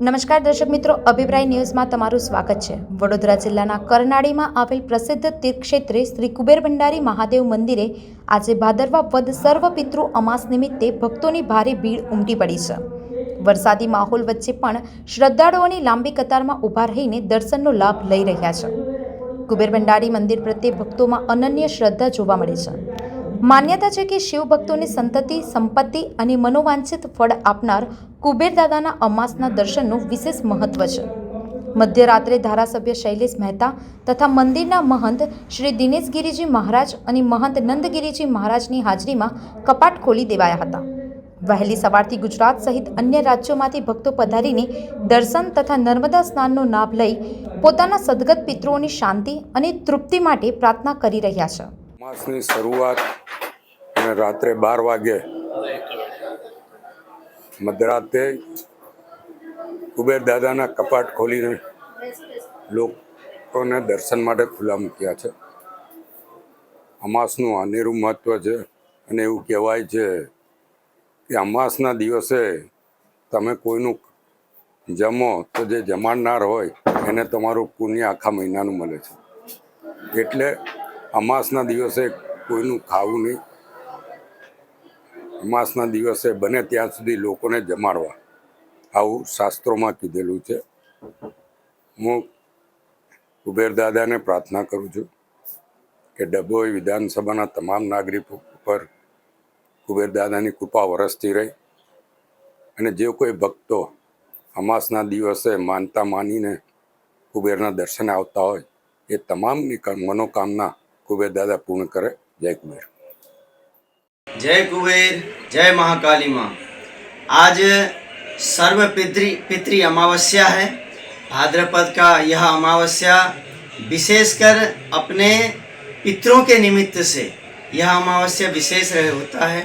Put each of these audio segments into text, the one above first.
નમસ્કાર દર્શક મિત્રો, અભિપ્રાય ન્યૂઝમાં તમારું સ્વાગત છે. વડોદરા જિલ્લાના કરનાળીમાં આવેલ પ્રસિદ્ધ તીર્થક્ષેત્રે શ્રી કુબેર ભંડારી મહાદેવ મંદિરે આજે ભાદરવા વદ સર્વ પિતૃ અમાસ નિમિત્તે ભક્તોની ભારે ભીડ ઉમટી પડી છે. વરસાદી માહોલ વચ્ચે પણ શ્રદ્ધાળુઓની લાંબી કતારમાં ઊભા રહીને દર્શનનો લાભ લઈ રહ્યા છે. કુબેર ભંડારી મંદિર પ્રત્યે ભક્તોમાં અનન્ય શ્રદ્ધા જોવા મળે છે. માન્યતા છે કે શિવ ભક્તોની સંતતિ, સંપત્તિ અને મનોવાંછિત ફળ આપનાર કુબેર દાદાના અમાસના દર્શનનું વિશેષ મહત્વ છે. મધ્યરાત્રે ધારાસભ્ય શૈલેષ મહેતા તથા મંદિરના મહંત શ્રી દિનેશગીરીજી મહારાજ અને મહંત નંદગીરીજી મહારાજની હાજરીમાં કપાટ ખોલી દેવાયા હતા. વહેલી સવારથી ગુજરાત સહિત અન્ય રાજ્યોમાંથી ભક્તો પધારીને દર્શન તથા નર્મદા સ્નાનનો લાભ લઈ પોતાના સદગત પિતૃઓની શાંતિ અને તૃપ્તિ માટે પ્રાર્થના કરી રહ્યા છે. માસની શરૂઆત રાત્રે બાર વાગે મધરાતે કુબેર દાદાના કપાટ ખોલીને લોકોને દર્શન માટે ખુલ્લા મૂક્યા છે. અમાસનું અનેરું મહત્વ છે અને એવું કહેવાય છે કે અમાસના દિવસે તમે કોઈનું જમો તો જે જમાડનાર હોય એને તમારું પુણ્ય આખા મહિનાનું મળે છે. એટલે અમાસના દિવસે કોઈનું ખાવું નહીં. અમાસના દિવસે બને ત્યાં સુધી લોકોને જમાડવા. આવું શાસ્ત્રોમાં કીધેલું છે. હું કુબેર દાદાને પ્રાર્થના કરું છું કે ડભોઈ વિધાનસભાના તમામ નાગરિકો ઉપર કુબેર દાદાની કૃપા વરસતી રહી અને જે કોઈ ભક્તો અમાસના દિવસે માનતા માનીને કુબેરના દર્શને આવતા હોય, એ તમામની મનોકામના કુબેર દાદા પૂર્ણ કરે જય કુબેર जय कुबेर जय महाकाली माँ आज सर्व पितृ पितृ अमावस्या है भाद्रपद का यह अमावस्या विशेषकर अपने पितरों के निमित्त से यह अमावस्या विशेष रह होता है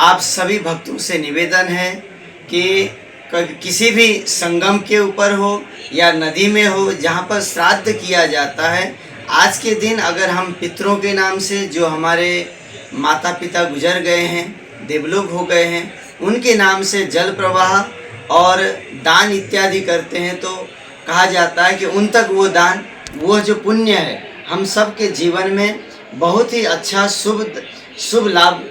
आप सभी भक्तों से निवेदन है कि कभी किसी भी संगम के ऊपर हो या नदी में हो जहाँ पर श्राद्ध किया जाता है आज के दिन अगर हम पितरों के नाम से जो हमारे माता पिता गुजर गए हैं, देवलोक हो गए हैं, उनके नाम से जल प्रवाह और दान इत्यादि करते हैं तो कहा जाता है कि उन तक वो दान, वो जो पुण्य है, हम सब के जीवन में बहुत ही अच्छा शुभ शुभ लाभ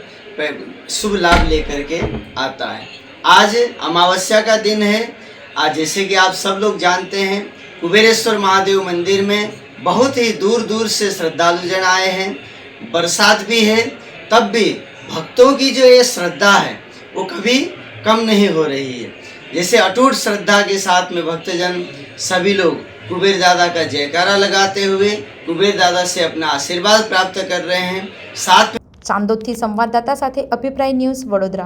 शुभ लाभ लेकर के आता है। आज अमावस्या का दिन है। आज जैसे कि आप सब लोग जानते हैं, कुबेरेश्वर महादेव मंदिर में बहुत ही दूर दूर से श्रद्धालु जन आए हैं बरसात भी है तब भी भक्तों की जो ये श्रद्धा है वो कभी कम नहीं हो रही है जैसे अटूट श्रद्धा के साथ में भक्तजन सभी लोग कुबेर दादा का जयकारा लगाते हुए कुबेर दादा से अपना आशीर्वाद प्राप्त कर रहे हैं साथ में ચાંદોદથી સંવાદદાતા સાથે અભિપ્રાય ન્યૂઝ વડોદરા